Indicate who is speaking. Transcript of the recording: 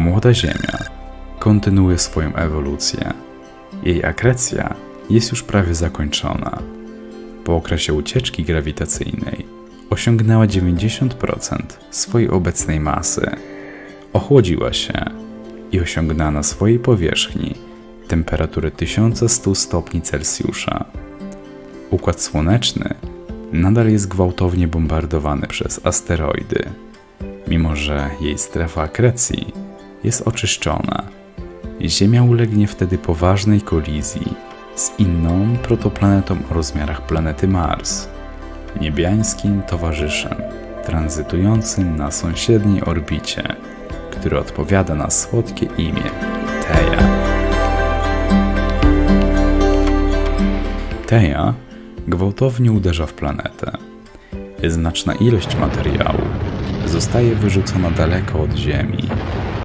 Speaker 1: Młoda Ziemia kontynuuje swoją ewolucję. Jej akrecja jest już prawie zakończona. Po okresie ucieczki grawitacyjnej osiągnęła 90% swojej obecnej masy. Ochłodziła się i osiągnęła na swojej powierzchni temperaturę 1100 stopni Celsjusza. Układ Słoneczny nadal jest gwałtownie bombardowany przez asteroidy, mimo że jej strefa akrecji jest oczyszczona. Ziemia ulegnie wtedy poważnej kolizji z inną protoplanetą o rozmiarach planety Mars, niebiańskim towarzyszem tranzytującym na sąsiedniej orbicie, który odpowiada na słodkie imię Teja. Teja gwałtownie uderza w planetę. Znaczna ilość materiału zostaje wyrzucona daleko od Ziemi